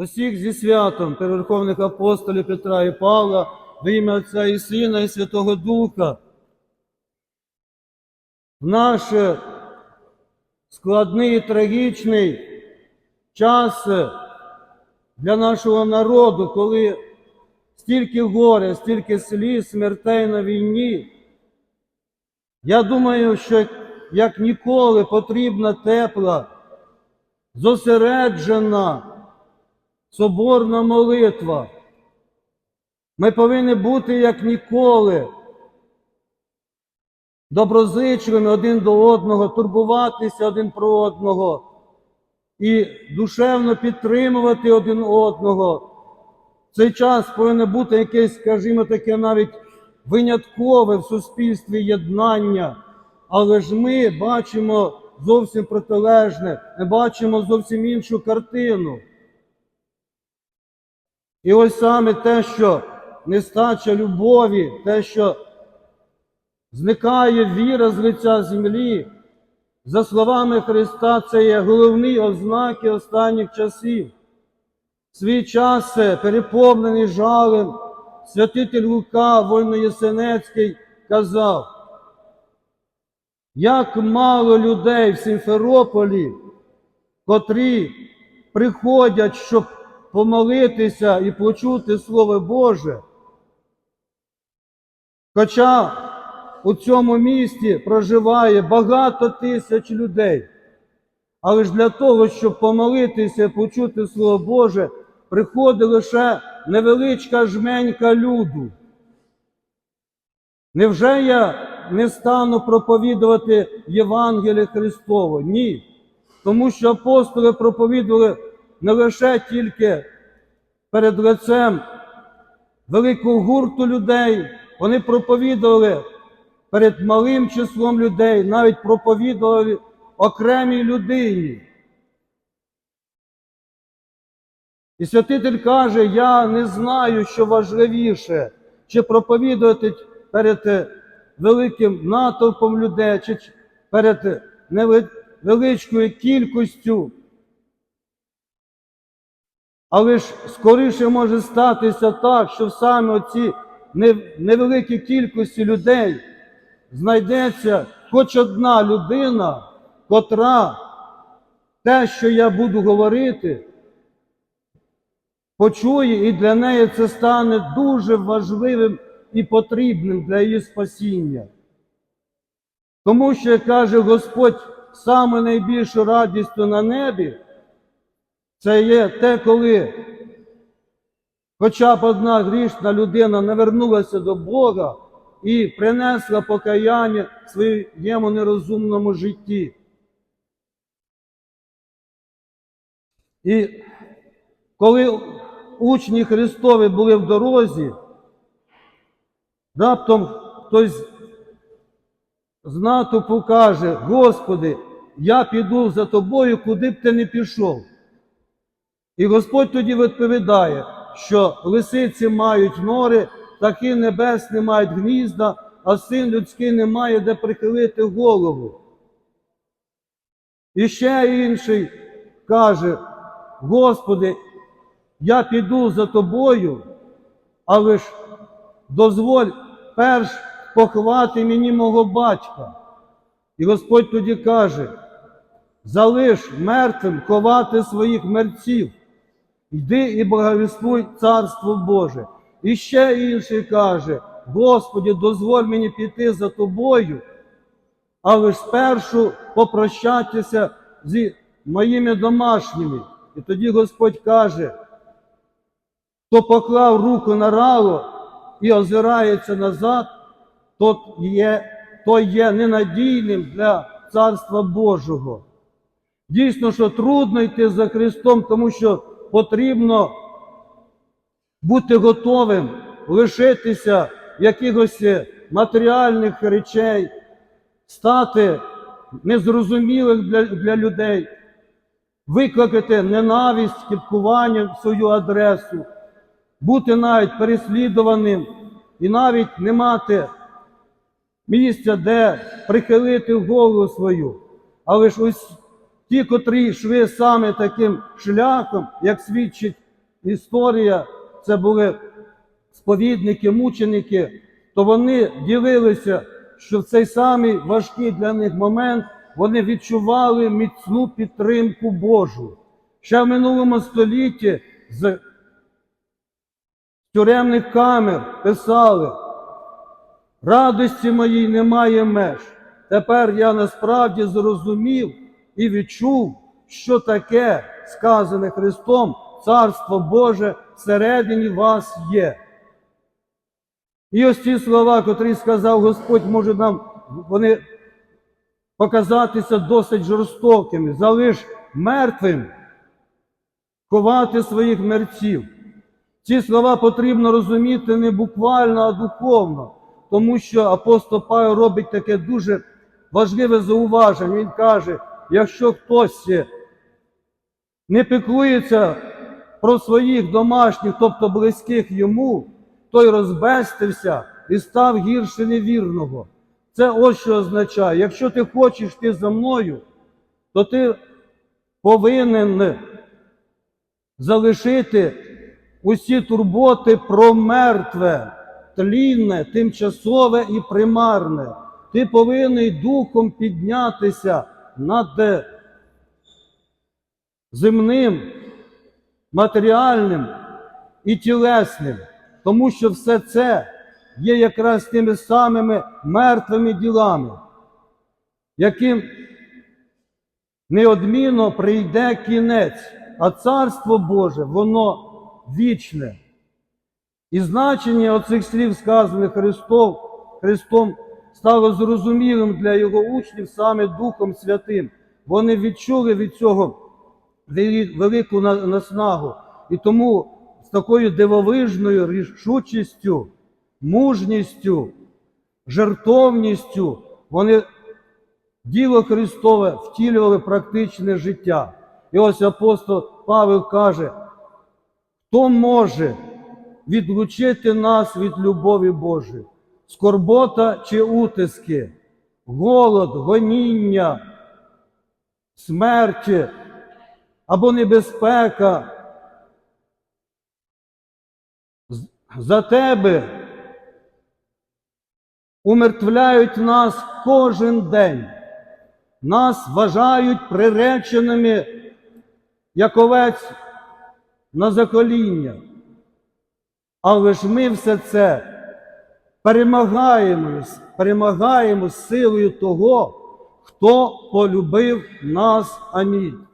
Усіх зі святом переверховних апостолів Петра і Павла, в ім'я Отця і Сина, і Святого Духа. В наш складний і трагічний час для нашого народу, коли стільки горя, стільки сліз, смертей на війні. Я думаю, що як ніколи потрібна тепла, зосереджена соборна молитва. Ми повинні бути як ніколи доброзичливими один до одного, турбуватися один про одного і душевно підтримувати один одного. Цей час повинно бути якесь, скажімо, таке навіть виняткове в суспільстві єднання, але ж ми бачимо зовсім протилежне, ми бачимо зовсім іншу картину. І ось саме те, що нестача любові, те, що зникає віра з лиця землі, за словами Христа, це є головні ознаки останніх часів. Свій час переповнений жалем, святитель Лука, Вольноєсенецький, казав, як мало людей в Сімферополі, котрі приходять, щоб помолитися і почути Слово Боже. Хоча у цьому місті проживає багато тисяч людей. Але ж для того, щоб помолитися і почути Слово Боже, приходить лише невеличка жменька люду. Невже я не стану проповідувати Євангеліє Христове? Ні. Тому що апостоли проповідували не лише тільки перед лицем великого гурту людей, вони проповідували перед малим числом людей, навіть проповідували окремій людині. І святитель каже, я не знаю, що важливіше, чи проповідувати перед е, великим натовпом людей, чи перед невеличкою кількістю. Але ж скоріше може статися так, що саме оці не- невеликій кількості людей знайдеться хоч одна людина, котра те, що я буду говорити, почує, і для неї це стане дуже важливим і потрібним для її спасіння. Тому що, каже Господь, саме найбільшу радістю на небі, це є те, коли хоча б одна грішна людина навернулася до Бога і принесла покаяння своєму нерозумному житті. І коли учні Христові були в дорозі, раптом хтось з натовпу каже, Господи, я піду за тобою, куди б ти не пішов. І Господь тоді відповідає, що лисиці мають нори, птахи небесні мають гнізда, а син людський не має де прихилити голову. І ще інший каже, Господи, я піду за тобою, але ж дозволь перш поховати мені мого батька. І Господь тоді каже, залиш мертвим ховати своїх мерців, йди і благовіствуй Царство Боже. І ще інший каже, Господи, дозволь мені піти за тобою, але спершу попрощатися зі моїми домашніми. І тоді Господь каже, хто поклав руку на рало і озирається назад, тот є, той є ненадійним для Царства Божого. Дійсно, що трудно йти за Христом, тому що потрібно бути готовим лишитися якихось матеріальних речей, стати незрозумілим для, для людей, викликати ненависть, кіпкування в свою адресу, бути навіть переслідуваним і навіть не мати місця, де прихилити голову свою. Але ж ось ті, котрі йшли саме таким шляхом, як свідчить історія, це були сповідники, мученики, то вони ділилися, що в цей самий важкий для них момент вони відчували міцну підтримку Божу. Ще в минулому столітті з тюремних камер писали, радості моїй немає меж. Тепер я насправді зрозумів і відчув, що таке сказане Христом Царство Боже всередині вас є. І ось ці слова, котрі сказав Господь, може нам вони показатися досить жорстокими. Залиш мертвим ховати своїх мерців. Ці слова потрібно розуміти не буквально, а духовно, тому що апостол Павло робить таке дуже важливе зауваження. Він каже: якщо хтось не піклується про своїх домашніх, тобто близьких йому, той розбестився і став гірше невірного. Це ось що означає. Якщо ти хочеш йти за мною, то ти повинен залишити усі турботи про мертве, тлінне, тимчасове і примарне. Ти повинен духом піднятися над земним, матеріальним і тілесним, тому що все це є якраз тими самими мертвими ділами, яким неодмінно прийде кінець, а Царство Боже, воно вічне. І значення оцих слів, сказаних Христом, Христом, стало зрозумілим для його учнів саме Духом Святим. Вони відчули від цього велику наснагу. І тому з такою дивовижною рішучістю, мужністю, жертовністю вони діло Христове втілювали практичне життя. І ось апостол Павел каже, хто може відлучити нас від любові Божої? Скорбота чи утиски, голод, гоніння, смерть або небезпека. За тебе умертвляють нас кожен день. Нас вважають приреченими як овець на закоління. Але ж ми все це перемагаємо, перемагаємо силою того, хто полюбив нас. Амінь.